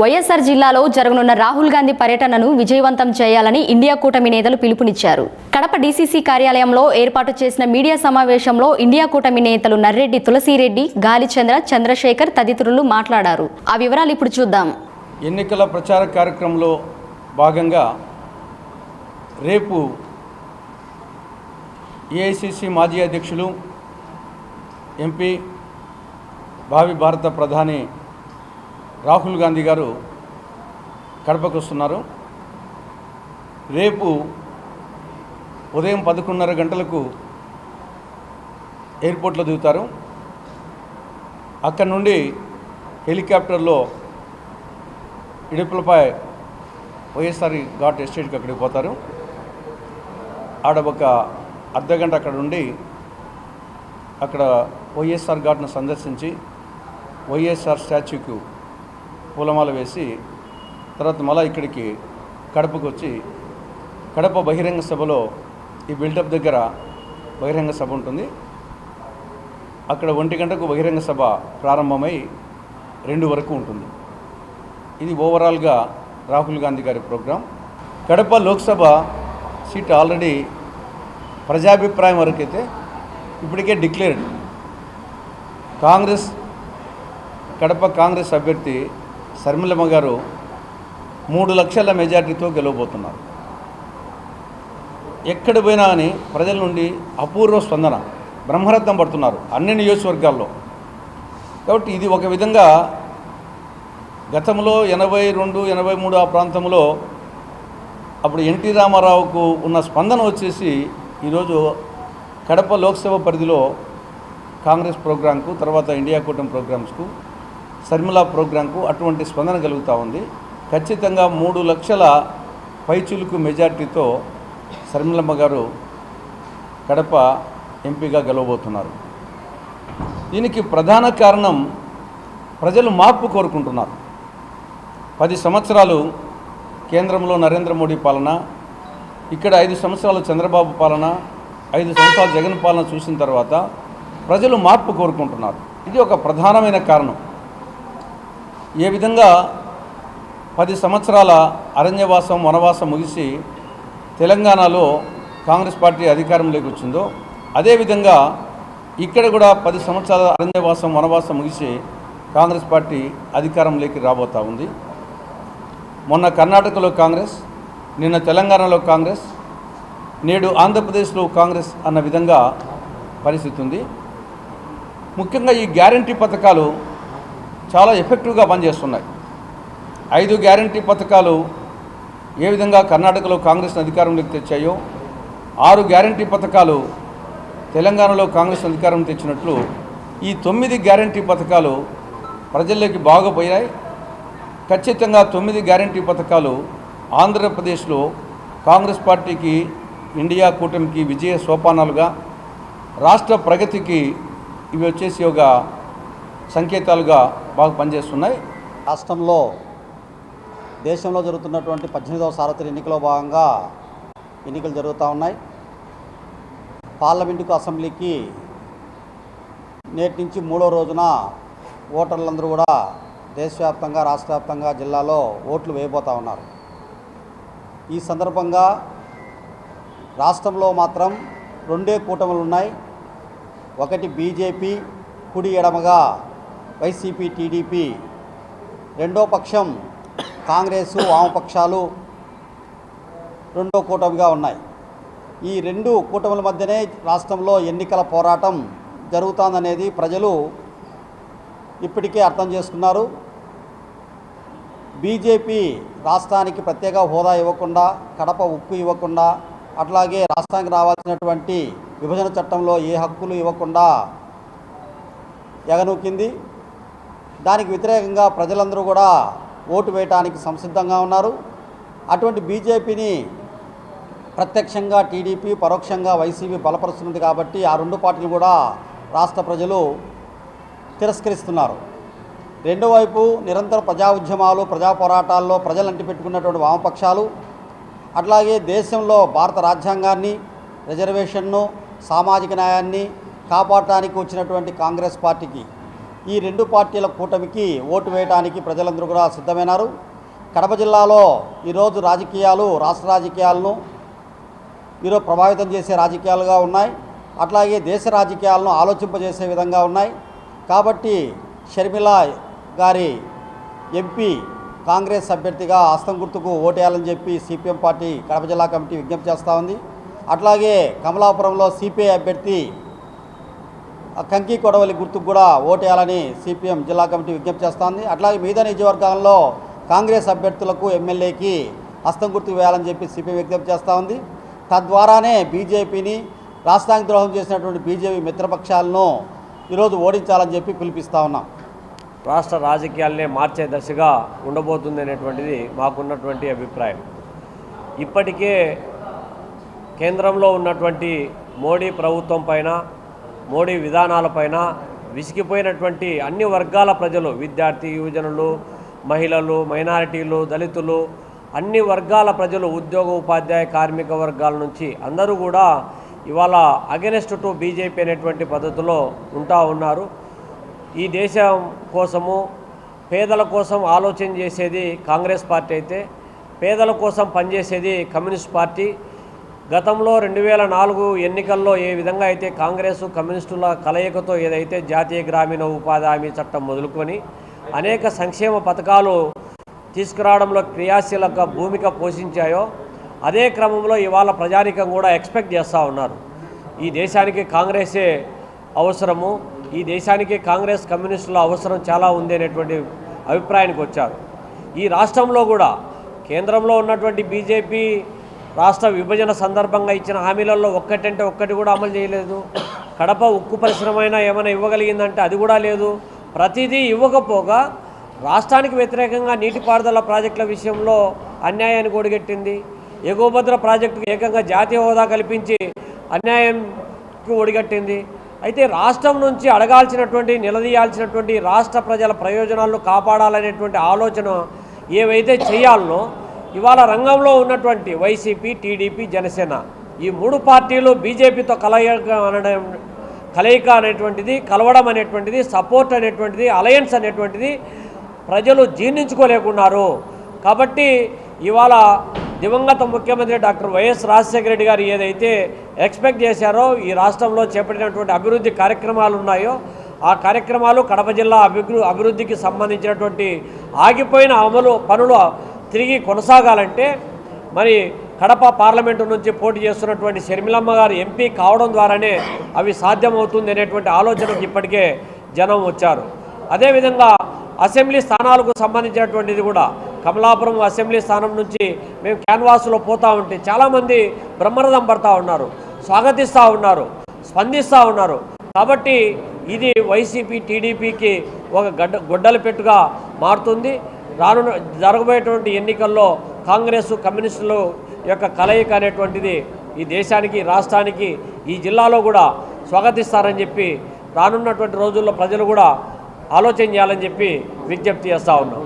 వైఎస్ఆర్ జిల్లాలో జరగనున్న రాహుల్ గాంధీ పర్యటనను విజయవంతం చేయాలని ఇండియా కూటమి నేతలు పిలుపునిచ్చారు. కడప డీసీసీ కార్యాలయంలో ఏర్పాటు చేసిన మీడియా సమావేశంలో ఇండియా కూటమి నేతలు నర్రెడ్డి తులసిరెడ్డి గాలిచంద్ర చంద్రశేఖర్ తదితరులు మాట్లాడారు. ఆ వివరాలు ఇప్పుడు చూద్దాం. ఎన్నికల ప్రచార కార్యక్రమంలో భాగంగా రేపు ఏఐసిసి మాజీ అధ్యక్షులు ఎంపీ భావి భారత ప్రధాని రాహుల్ గాంధీ గారు కడపకు వస్తున్నారు రేపు ఉదయం పదకొండున్నర గంటలకు ఎయిర్పోర్ట్లో దిగుతారు. అక్కడి నుండి హెలికాప్టర్లో ఇడుపులపై వైఎస్ఆర్ ఘాట్ ఎస్టేట్కి అక్కడికి పోతారు. ఆడ ఒక అర్ధ గంట అక్కడ ఉండి అక్కడ వైఎస్ఆర్ ఘాట్ను సందర్శించి వైఎస్ఆర్ స్టాచ్యూకు పూలమాల వేసి తర్వాత మళ్ళీ ఇక్కడికి కడపకు వచ్చి కడప బహిరంగ సభలో ఈ బిల్డప్ దగ్గర బహిరంగ సభ ఉంటుంది. అక్కడ ఒంటి గంటకు బహిరంగ సభ ప్రారంభమై రెండు వరకు ఉంటుంది. ఇది ఓవరాల్గా రాహుల్ గాంధీ గారి program Kadapa Lok Sabha seat already ప్రజాభిప్రాయం వరకైతే ఇప్పటికే డిక్లేర్డ్. కాంగ్రెస్ కడప కాంగ్రెస్ అభ్యర్థి శర్మిలమ్మ గారు మూడు లక్షల మెజార్టీతో గెలవబోతున్నారు. ఎక్కడ పోయినా అని ప్రజల నుండి అపూర్వ స్పందన బ్రహ్మరత్నం పడుతున్నారు అన్ని నియోజకవర్గాల్లో. కాబట్టి ఇది ఒక విధంగా గతంలో ఎనభై రెండు ఎనభై మూడు ఆ ప్రాంతంలో అప్పుడు ఎన్టీ రామారావుకు ఉన్న స్పందన వచ్చేసి ఈరోజు కడప లోక్సభ పరిధిలో కాంగ్రెస్ ప్రోగ్రాంకు తర్వాత ఇండియా కూటమి ప్రోగ్రామ్స్కు శర్మిలా ప్రోగ్రాంకు అటువంటి స్పందన కలుగుతూ ఉంది. ఖచ్చితంగా మూడు లక్షల పైచులకు మెజార్టీతో శర్మిలమ్మ గారు కడప ఎంపీగా గెలవబోతున్నారు. దీనికి ప్రధాన కారణం ప్రజలు మార్పు కోరుకుంటున్నారు. పది సంవత్సరాలు కేంద్రంలో నరేంద్ర మోడీ పాలన ఇక్కడ ఐదు సంవత్సరాలు చంద్రబాబు పాలన ఐదు సంవత్సరాలు జగన్ పాలన చూసిన తర్వాత ప్రజలు మార్పు కోరుకుంటున్నారు. ఇది ఒక ప్రధానమైన కారణం. ఏ విధంగా పది సంవత్సరాల అరణ్యవాసం వనవాసం ముగిసి తెలంగాణలో కాంగ్రెస్ పార్టీ అధికారంలోకి వచ్చిందో అదేవిధంగా ఇక్కడ కూడా పది సంవత్సరాల అరణ్యవాసం వనవాసం ముగిసి కాంగ్రెస్ పార్టీ అధికారంలోకి రాబోతా ఉంది. మొన్న కర్ణాటకలో కాంగ్రెస్ నిన్న తెలంగాణలో కాంగ్రెస్ నేడు ఆంధ్రప్రదేశ్లో కాంగ్రెస్ అన్న విధంగా పరిస్థితి ఉంది. ముఖ్యంగా ఈ గ్యారంటీ పథకాలు చాలా ఎఫెక్టివ్గా పనిచేస్తున్నాయి. ఐదు గ్యారంటీ పథకాలు ఏ విధంగా కర్ణాటకలో కాంగ్రెస్ అధికారంలోకి తెచ్చాయో ఆరు గ్యారంటీ పథకాలు తెలంగాణలో కాంగ్రెస్ అధికారం తెచ్చినట్లు ఈ తొమ్మిది గ్యారంటీ పథకాలు ప్రజల్లోకి బాగా పోయాయి ఖచ్చితంగా తొమ్మిది గ్యారంటీ పథకాలు ఆంధ్రప్రదేశ్లో కాంగ్రెస్ పార్టీకి ఇండియా కూటమికి విజయ సోపానాలుగా రాష్ట్ర ప్రగతికి ఇవి వచ్చేసి ఒక సంకేతాలుగా బాగా పనిచేస్తున్నాయి. రాష్ట్రంలో దేశంలో జరుగుతున్నటువంటి పద్దెనిమిదవ సార్వత్రిక ఎన్నికలో భాగంగా ఎన్నికలు జరుగుతూ ఉన్నాయి. పార్లమెంటుకు అసెంబ్లీకి నేటి నుంచి మూడో రోజున ఓటర్లందరూ కూడా దేశవ్యాప్తంగా రాష్ట్ర వ్యాప్తంగా జిల్లాలో ఓట్లు వేయబోతూ ఉన్నారు. ఈ సందర్భంగా రాష్ట్రంలో మాత్రం రెండే కూటములు ఉన్నాయి. ఒకటి బీజేపీ కుడి ఎడమగా వైసీపీ టీడీపీ రెండో పక్షం కాంగ్రెస్ వామపక్షాలు రెండో కూటమిగా ఉన్నాయి. ఈ రెండు కూటముల మధ్యనే రాష్ట్రంలో ఎన్నికల పోరాటం జరుగుతుందనేది ప్రజలు ఇప్పటికే అర్థం చేసుకున్నారు. బీజేపీ రాష్ట్రానికి ప్రత్యేక హోదా ఇవ్వకుండా కడప ఉక్కు ఇవ్వకుండా అట్లాగే రాష్ట్రానికి రావాల్సినటువంటి విభజన చట్టంలో ఏ హక్కులు ఇవ్వకుండా ఎగనూకింది. దానికి వ్యతిరేకంగా ప్రజలందరూ కూడా ఓటు వేయటానికి సంసిద్ధంగా ఉన్నారు. అటువంటి బీజేపీని ప్రత్యక్షంగా టీడీపీ పరోక్షంగా వైసీపీ బలపరుస్తున్నది కాబట్టి ఆ రెండు పార్టీలు కూడా రాష్ట్ర ప్రజలు తిరస్కరిస్తున్నారు. రెండో వైపు నిరంతర ప్రజా ఉద్యమాలు ప్రజా పోరాటాల్లో ప్రజలు అంటిపెట్టుకున్నటువంటి వామపక్షాలు అట్లాగే దేశంలో భారత రాజ్యాంగాన్ని రిజర్వేషన్ను సామాజిక న్యాయాన్ని కాపాడటానికి వచ్చినటువంటి కాంగ్రెస్ పార్టీకి ఈ రెండు పార్టీల కూటమికి ఓటు వేయడానికి ప్రజలందరూ కూడా సిద్ధమైనారు. కడప జిల్లాలో ఈరోజు రాజకీయాలు రాష్ట్ర రాజకీయాలను ఈరోజు ప్రభావితం చేసే రాజకీయాలుగా ఉన్నాయి. అట్లాగే దేశ రాజకీయాలను ఆలోచింపజేసే విధంగా ఉన్నాయి. కాబట్టి షర్మిల గారి ఎంపీ కాంగ్రెస్ అభ్యర్థిగా హస్తం గుర్తుకు ఓటేయాలని చెప్పి సిపిఎం పార్టీ కడప జిల్లా కమిటీ విజ్ఞప్తి చేస్తూ ఉంది. అట్లాగే కమలాపురంలో సిపిఐ అభ్యర్థి కంకి కొడవలి గుర్తుకు కూడా ఓటేయాలని సిపిఎం జిల్లా కమిటీ విజ్ఞప్తి చేస్తోంది. అట్లాగే మిగతా నియోజకవర్గాల్లో కాంగ్రెస్ అభ్యర్థులకు ఎమ్మెల్యేకి హస్తం గుర్తుకు వేయాలని చెప్పి సిపిఎం విజ్ఞప్తి చేస్తూ ఉంది. తద్వారానే బీజేపీని రాష్ట్రానికి ద్రోహం చేసినటువంటి బీజేపీ మిత్రపక్షాలను ఈరోజు ఓడించాలని చెప్పి పిలిపిస్తా ఉన్నాం. రాష్ట్ర రాజకీయాలనే మార్చే దశగా ఉండబోతుంది అనేటువంటిది మాకున్నటువంటి అభిప్రాయం. ఇప్పటికే కేంద్రంలో ఉన్నటువంటి మోడీ ప్రభుత్వం పైన మోడీ విధానాలపైన విసిగిపోయినటువంటి అన్ని వర్గాల ప్రజలు విద్యార్థి యువజనులు మహిళలు మైనారిటీలు దళితులు అన్ని వర్గాల ప్రజలు ఉద్యోగ ఉపాధ్యాయ కార్మిక వర్గాల నుంచి అందరూ కూడా ఇవాళ అగెనెస్ట్ టు బీజేపీ అనేటువంటి పద్ధతిలో ఉంటా ఉన్నారు. ఈ దేశం కోసము పేదల కోసం ఆలోచన చేసేది కాంగ్రెస్ పార్టీ అయితే పేదల కోసం పనిచేసేది కమ్యూనిస్ట్ పార్టీ. గతంలో రెండు వేల నాలుగు ఎన్నికల్లో ఏ విధంగా అయితే కాంగ్రెస్ కమ్యూనిస్టుల కలయికతో ఏదైతే జాతీయ గ్రామీణ ఉపాధి హామీ చట్టం మొదలుకొని అనేక సంక్షేమ పథకాలు తీసుకురావడంలో క్రియాశీలక భూమిక పోషించాయో అదే క్రమంలో ఇవాళ ప్రజానికం కూడా ఎక్స్పెక్ట్ చేస్తూ ఉన్నారు. ఈ దేశానికి కాంగ్రెసే అవసరము ఈ దేశానికి కాంగ్రెస్ కమ్యూనిస్టుల అవసరం చాలా ఉంది అనేటువంటి అభిప్రాయానికి వచ్చారు. ఈ రాష్ట్రంలో కూడా కేంద్రంలో ఉన్నటువంటి బీజేపీ రాష్ట్ర విభజన సందర్భంగా ఇచ్చిన హామీలలో ఒక్కటంటే ఒక్కటి కూడా అమలు చేయలేదు. కడప ఉక్కు పరిశ్రమ అయినా ఏమైనా ఇవ్వగలిగిందంటే అది కూడా లేదు. ప్రతిదీ ఇవ్వకపోగా రాష్ట్రానికి వ్యతిరేకంగా నీటిపారుదల ప్రాజెక్టుల విషయంలో అన్యాయాన్ని ఒడిగట్టింది ఎగువభద్ర ప్రాజెక్టుకు ఏకంగా జాతీయ హోదా కల్పించి అన్యాయంకి ఒడిగట్టింది. అయితే రాష్ట్రం నుంచి అడగాల్సినటువంటి నిలదీయాల్సినటువంటి రాష్ట్ర ప్రజల ప్రయోజనాలను కాపాడాలనేటువంటి ఆలోచన ఏవైతే చేయాలనో ఇవాళ రంగంలో ఉన్నటువంటి వైసీపీ టీడీపీ జనసేన ఈ మూడు పార్టీలు బీజేపీతో కలయిక అనడం కలయిక అనేటువంటిది కలవడం అనేటువంటిది సపోర్ట్ అనేటువంటిది అలయన్స్ అనేటువంటిది ప్రజలు జీర్ణించుకోలేకున్నారు. కాబట్టి ఇవాళ దివంగత ముఖ్యమంత్రి డాక్టర్ వైఎస్ రాజశేఖర రెడ్డి గారు ఏదైతే ఎక్స్పెక్ట్ చేశారో ఈ రాష్ట్రంలో చేపట్టినటువంటి అభివృద్ధి కార్యక్రమాలు ఉన్నాయో ఆ కార్యక్రమాలు కడప జిల్లా అభివృద్ధికి సంబంధించినటువంటి ఆగిపోయిన అమలు పనులు తిరిగి కొనసాగాలంటే మరి కడప పార్లమెంటు నుంచి పోటీ చేస్తున్నటువంటి షర్మిలమ్మ గారు ఎంపీ కావడం ద్వారానే అవి సాధ్యమవుతుంది అనేటువంటి ఆలోచనకు ఇప్పటికే జనం వచ్చారు. అదేవిధంగా అసెంబ్లీ స్థానాలకు సంబంధించినటువంటిది కూడా కమలాపురం అసెంబ్లీ స్థానం నుంచి మేము క్యాన్వాస్లో పోతూ ఉంటే చాలామంది బ్రహ్మరథం పడతా ఉన్నారు స్వాగతిస్తూ ఉన్నారు స్పందిస్తూ ఉన్నారు. కాబట్టి ఇది వైసీపీ టీడీపీకి ఒక గడ్డ గొడ్డల పెట్టుగా మారుతుంది. రానున్న జరగబోయేటువంటి ఎన్నికల్లో కాంగ్రెస్ కమ్యూనిస్టులు యొక్క కలయిక అనేటువంటిది ఈ దేశానికి రాష్ట్రానికి ఈ జిల్లాలో కూడా స్వాగతిస్తారని చెప్పి రానున్నటువంటి రోజుల్లో ప్రజలు కూడా ఆలోచన చేయాలని చెప్పి విజ్ఞప్తి చేస్తూ ఉన్నాం.